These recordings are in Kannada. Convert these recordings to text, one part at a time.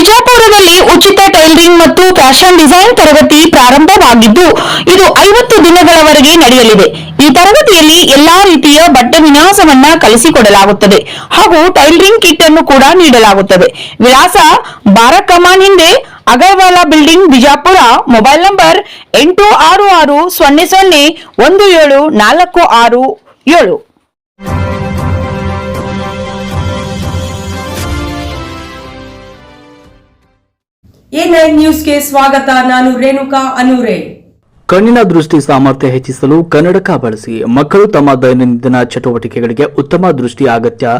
ಬಿಜಾಪುರದಲ್ಲಿ ಉಚಿತ ಟೈಲರಿಂಗ್ ಮತ್ತು ಫ್ಯಾಷನ್ ಡಿಸೈನ್ ತರಗತಿ ಪ್ರಾರಂಭವಾಗಿದ್ದು, ಇದು ಐವತ್ತು ದಿನಗಳವರೆಗೆ ನಡೆಯಲಿದೆ. ಈ ತರಗತಿಯಲ್ಲಿ ಎಲ್ಲಾ ರೀತಿಯ ಬಟ್ಟೆ ವಿನ್ಯಾಸವನ್ನ ಕಲಿಸಿಕೊಡಲಾಗುತ್ತದೆ ಹಾಗೂ ಟೈಲರಿಂಗ್ ಕಿಟ್ ಅನ್ನು ಕೂಡ ನೀಡಲಾಗುತ್ತದೆ. ವಿಳಾಸ ಬಾರಕಮಾನ್ ಹಿಂದೆ Agarwal building, Bijapur, mobile number ಎಂಟು ಆರು ಆರು ಸೊನ್ನೆ ಸೊನ್ನೆ ಒಂದು ಏಳು ನಾಲ್ಕು ಆರು ಏಳು. ಸ್ವಾಗತ, ನಾನು ರೇಣುಕಾ ಅನೂರೆ. ಕಣ್ಣಿನ ದೃಷ್ಟಿ ಸಾಮರ್ಥ್ಯ ಹೆಚ್ಚಿಸಲು ಕನ್ನಡಕ ಬಳಸಿ. ಮಕ್ಕಳು ತಮ್ಮ ದೈನಂದಿನ ಚಟುವಟಿಕೆಗಳಿಗೆ ಉತ್ತಮ ದೃಷ್ಟಿ ಅಗತ್ಯ.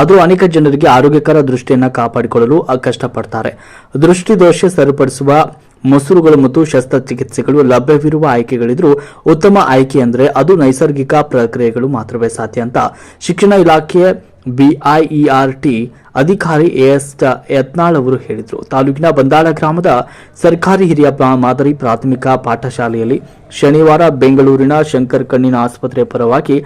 ಆದರೂ ಅನೇಕ ಜನರಿಗೆ ಆರೋಗ್ಯಕರ ದೃಷ್ಟಿಯನ್ನು ಕಾಪಾಡಿಕೊಳ್ಳಲು ಕಷ್ಟಪಡ್ತಾರೆ. ದೃಷ್ಟಿ ದೋಷ ಸರಿಪಡಿಸುವ ಮೊಸರುಗಳು ಮತ್ತು ಶಸ್ತ್ರಚಿಕಿತ್ಸೆಗಳು ಲಭ್ಯವಿರುವ ಆಯ್ಕೆಗಳಿದ್ರೂ ಉತ್ತಮ ಆಯ್ಕೆ ಅಂದರೆ ಅದು ನೈಸರ್ಗಿಕ ಪ್ರಕ್ರಿಯೆಗಳು ಮಾತ್ರವೇ ಸಾಧ್ಯ ಅಂತ. ಶಿಕ್ಷಣ ಇಲಾಖೆ ಬಿಐಇಆರ್ಟಿ ಅಧಿಕಾರಿ ಎಎಸ್ ಯತ್ನಾಳ್ ಅವರು ಹೇಳಿದರು. ತಾಲೂಕಿನ ಬಂದಾಳ ಗ್ರಾಮದ ಸರ್ಕಾರಿ ಹಿರಿಯ ಮಾದರಿ ಪ್ರಾಥಮಿಕ ಪಾಠಶಾಲೆಯಲ್ಲಿ ಶನಿವಾರ ಬೆಂಗಳೂರಿನ ಶಂಕರ್ ಕಣ್ಣಿನ ಆಸ್ಪತ್ರೆ ಪರವಾಗಿ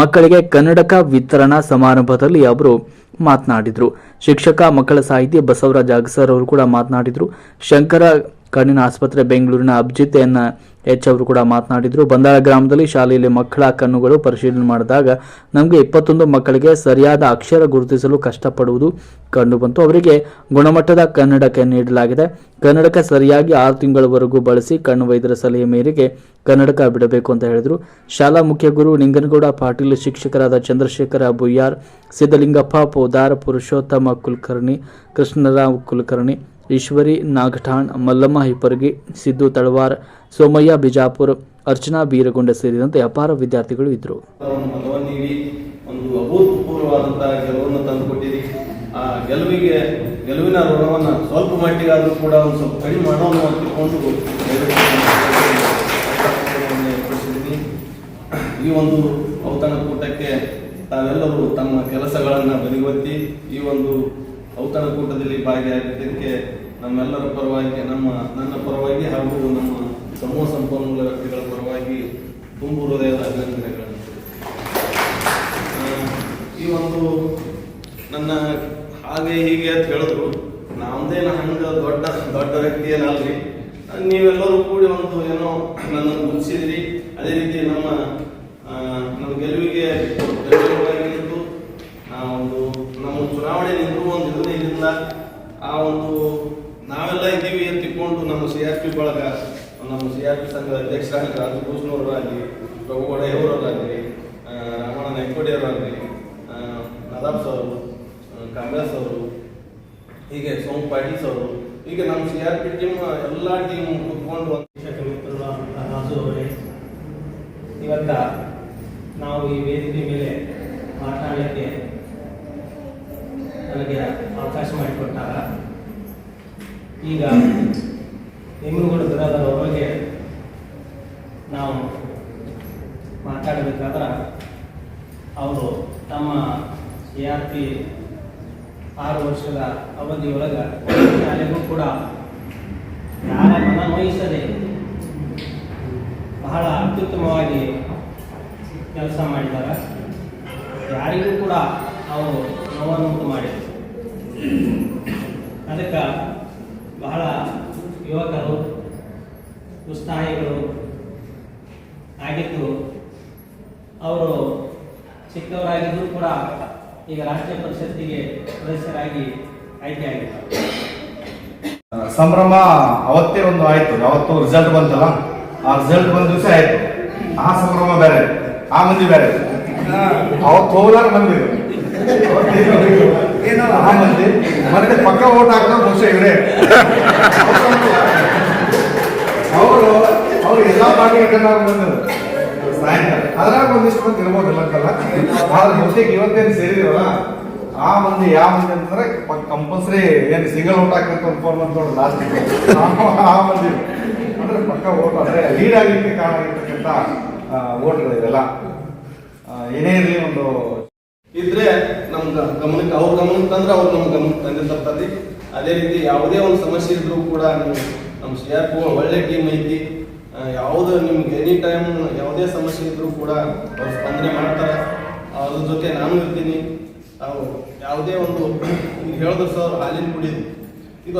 ಮಕ್ಕಳಿಗೆ ಕನ್ನಡಕ ವಿತರಣಾ ಸಮಾರಂಭದಲ್ಲಿ ಅವರು ಮಾತನಾಡಿದರು. ಶಿಕ್ಷಕ ಮಕ್ಕಳ ಸಾಹಿತಿ ಬಸವರಾಜ ಅಗಸರ್ ಅವರು ಕೂಡ ಮಾತನಾಡಿದರು. ಶಂಕರ ಕಣ್ಣಿನ ಆಸ್ಪತ್ರೆ ಬೆಂಗಳೂರಿನ ಅಭಿಜಿತ್ ಎನ್ ಎಚ್ ಅವರು ಕೂಡ ಮಾತನಾಡಿದರು. ಬಂದಾಳ ಗ್ರಾಮದಲ್ಲಿ ಶಾಲೆಯಲ್ಲಿ ಮಕ್ಕಳ ಕಣ್ಣುಗಳು ಪರಿಶೀಲನೆ ಮಾಡಿದಾಗ ನಮಗೆ ಇಪ್ಪತ್ತೊಂದು ಮಕ್ಕಳಿಗೆ ಸರಿಯಾದ ಅಕ್ಷರ ಗುರುತಿಸಲು ಕಷ್ಟಪಡುವುದು ಕಂಡುಬಂತು ಅವರಿಗೆ ಗುಣಮಟ್ಟದ ಕನ್ನಡಕ್ಕೆ ನೀಡಲಾಗಿದೆ. ಕನ್ನಡಕ ಸರಿಯಾಗಿ ಆರು ತಿಂಗಳವರೆಗೂ ಬಳಸಿ ಕಣ್ಣು ವೈದ್ಯರ ಸಲಹೆ ಮೇರೆಗೆ ಕನ್ನಡಕ ಬಿಡಬೇಕು ಅಂತ ಹೇಳಿದರು. ಶಾಲಾ ಮುಖ್ಯ ಗುರು ನಿಂಗನಗೌಡ, ಪಾಟೀಲ್ ಶಿಕ್ಷಕರಾದ ಚಂದ್ರಶೇಖರ ಬುಯ್ಯಾರ್ ಸಿದ್ದಲಿಂಗಪ್ಪ ಪೋದಾರ್, ಪುರುಷೋತ್ತಮ ಕುಲಕರ್ಣಿ, ಕೃಷ್ಣರಾವ್ ಕುಲಕರ್ಣಿ ಈಶ್ವರಿ, ನಾಗಠಾಣ್, ಮಲ್ಲಮ್ಮ ಹಿಪ್ಪರ್ಗಿ, ಸಿದ್ದು ತಳವಾರ್, ಸೋಮಯ್ಯ ಬಿಜಾಪುರ್, ಅರ್ಚನಾ ಬೀರಗೊಂಡ ಸೇರಿದಂತೆ ಅಪಾರ ವಿದ್ಯಾರ್ಥಿಗಳು ಇದ್ದರು. ಒಂದು ಅಭೂತಪೂರ್ವವಾದಂತಹ ಗೆಲುವನ್ನು ತಂದುಕೊಟ್ಟಿರಿ. ಆ ಗೆಲುವಿಗೆ, ಗೆಲುವಿನ ಋಣವನ್ನು ಸ್ವಲ್ಪ ಮಟ್ಟಿಗಾದರೂ ಕೂಡ ಒಂದು ಸ್ವಲ್ಪ ಕಡಿಮೆ ಮಾಡೋಣ ತಿಳ್ಕೊಂಡು ಈ ಒಂದು ಔತಣಕೂಟಕ್ಕೆ ತಾವೆಲ್ಲರೂ ತಮ್ಮ ಕೆಲಸಗಳನ್ನು ಬದಿಗೊತ್ತಿ ಈ ಒಂದು ಔತಣಕೂಟದಲ್ಲಿ ಭಾಗಿಯಾಗಿದ್ದಕ್ಕೆ ನಮ್ಮೆಲ್ಲರ ಪರವಾಗಿ, ನಮ್ಮ, ನನ್ನ ಪರವಾಗಿ ಹಾಗೂ ನಮ್ಮ ಸಮೂಹ ಸಂಪನ್ಮೂಲ ವ್ಯಕ್ತಿಗಳ ಪರವಾಗಿ ತುಂಬು ಹೃದಯದ ಅಭಿನಂದನೆಗಳನ್ನು. ಈ ಒಂದು ನನ್ನ ಹಾಗೆ ಹೀಗೆ ಅಂತ ಹೇಳಿದ್ರು ನಮ್ದೇನ ಹಂಗ ದೊಡ್ಡ ದೊಡ್ಡ ವ್ಯಕ್ತಿ ಏನಲ್ರಿ ನೀವೆಲ್ಲರೂ ಕೂಡಿ ಒಂದು ಏನೋ ನನ್ನನ್ನು ಮುಗಿಸಿದ್ರಿ ಅದೇ ರೀತಿ ನಮ್ಮ ನಮ್ಮ ಗೆಲುವಿಗೆ ಬೆಂಬಲವಾಗಿ ನಿಂತು ಆ ಒಂದು ನಮ್ಮ ಚುನಾವಣೆ ನಿಂತು ಒಂದು ಇದರಿಂದ ಆ ಒಂದು ನಾವೆಲ್ಲ ಇದ್ದೀವಿ ಅಂತ ತಿಳ್ಕೊಂಡು ನಮ್ಮ ಸಿ ಆರ್ ಪಿ ಬಳಗ ಆಗಲಿ ಸಂಘದ ಅಧ್ಯಕ್ಷರಾಗಿ ರಾಜು ಭೂಷಣವರಾಗಲಿ ಪ್ರಭುಗೌಡ ಇವರವರಾಗಲಿ ರಾಮಣ್ಣ ನೈಕೋಡಿಯವರಾಗಲಿ ನದಾಬ್ ಸರ್ ಕಾಂಗ್ರೆಸ್ ಅವರು ಹೀಗೆ ಸೋಮ್ ಪಾಟೀಲ್ ಅವರು ಹೀಗೆ ನಮ್ಮ ಸಿ ಆರ್ ಪಿ ಟೀಮ್ ಎಲ್ಲ ಟೀಮ್ ಕುತ್ಕೊಂಡು ರಾಜು ಅವರೇ. ಇವತ್ತ ನಾವು ಈ ವೇದಿಕೆ ಮೇಲೆ ಮಾತನಾಡಲಿಕ್ಕೆ ನನಗೆ ಅವಕಾಶ ಮಾಡಿಕೊಟ್ಟಾಗ ಈಗ ನಿಮ್ಮಗಳು ಬಿರಾದರ್ ಅವರಿಗೆ ನಾವು ಮಾತಾಡಬೇಕಾದ್ರೆ ಅವರು ತಮ್ಮ ಎ ಆರ್ ಪಿ ಆರು ವರ್ಷದ ಅವಧಿಯೊಳಗೆ ಶಾಲೆಗೂ ಕೂಡ ಮನ ವಹಿಸದೆ ಬಹಳ ಅತ್ಯುತ್ತಮವಾಗಿ ಕೆಲಸ ಮಾಡಿದ್ದಾರೆ ಯಾರಿಗೂ ಕೂಡ ಅವರು ನೋವನ್ನುಂಟು ಮಾಡಿದರು ಅದಕ್ಕೆ ಬಹಳ ಯುವಕರು, ಉತ್ಸಾಹಿಗಳು ಆಗಿದ್ದು ಅವರು ಚಿಕ್ಕವರಾಗಿದ್ದು ಕೂಡ ಈಗ ರಾಷ್ಟ್ರೀಯ ಪರಿಷತ್ತಿಗೆ ಸದಸ್ಯರಾಗಿ ಆಯ್ಕೆಯಾಗಿದ್ದಾರೆ. ಸಂಭ್ರಮ ಅವತ್ತೇ ಒಂದು ಆಯ್ತು ಯಾವತ್ತು ರಿಸಲ್ಟ್ ಬಂತಲ್ಲ ಆ ರಿಸಲ್ಟ್ ಬಂದ ದಿವಸ ಆಯ್ತು. ಆ ಸಂಭ್ರಮ ಬೇರೆ ಆ ಮಂದಿ ಬೇರೆ. ಅವತ್ತು ಹೋಗ್ಲಾರ ಮಂದಿ. ಆ ಮಂದಿ. ಮತ್ತೆ ಪಕ್ಕ ಓಟ್ ಹಾಕ್ತಾರೆ ಬಹುಶಃ ಇವರೇ. ಅವರು ಅವ್ರು ಎಲ್ಲಾ ಪಾರ್ಟಿ ಬಂದರು ಅದ್ರಾಗ ಒಂದಿಷ್ಟು ಮಂದಿ ಇರ್ಬೋದಿಲ್ಲ ಅಂತಲ್ಲ. ಆದ್ರೆ ಇವತ್ತೇನು ಸೇರಿದಿರಲ್ಲ ಆ ಮಂದಿ ಯಾವ ಮಂದಿ ಅಂತಂದ್ರೆ ಕಂಪಲ್ಸರಿ ಏನು ಸಿಂಗಲ್ ಒಂದು ಫೋನ್ ಬಂದು ನೋಡಿ ಲಾಸ್ಟ್ ಆ ಮಂದಿ. ಅಂದ್ರೆ ಪಕ್ಕ ಓಟ್ ಅಂದ್ರೆ ಲೀಡ್ ಆಗ್ಲಿಕ್ಕೆ ಕಾರಣ ಆಗಿರ್ತಕ್ಕಂಥ ಓಟ್ಗಳಿದೆಲ್ಲ ಏನೇ ಇರಲಿ ಒಂದು ಇದ್ರೆ ನಮ್ ಗಮನಕ್ಕೆ ಅವ್ರ ಗಮನಕ್ಕೆ ತಂದ್ರೆ ಅವ್ರು ನಮ್ಮ ಗಮನಕ್ಕೆ ತಂದಿರ್ತಾರೆ ಅದೇ ರೀತಿ ಯಾವುದೇ ಒಂದು ಸಮಸ್ಯೆ ಇದ್ರೂ ಕೂಡ ನೀವು ನಮ್ಮ ಸಿ ಆರ್ ಒಳ್ಳೆ ಟೀಮ್ ಐತಿ. ಯಾವ್ದು ನಿಮ್ಗೆ ಎನಿ ಟೈಮ್ ಯಾವುದೇ ಸಮಸ್ಯೆ ಇದ್ದರೂ ಕೂಡ ಅವ್ರು ಸ್ಪಂದನೆ ಮಾಡ್ತಾರೆ. ಅದ್ರ ಜೊತೆ ನಾನು ಇರ್ತೀನಿ. ಯಾವುದೇ ಒಂದು ಹೇಳಿದ್ರು ಸರ್ ಹಾಲಿನ ಕುಡಿದು ಇದು.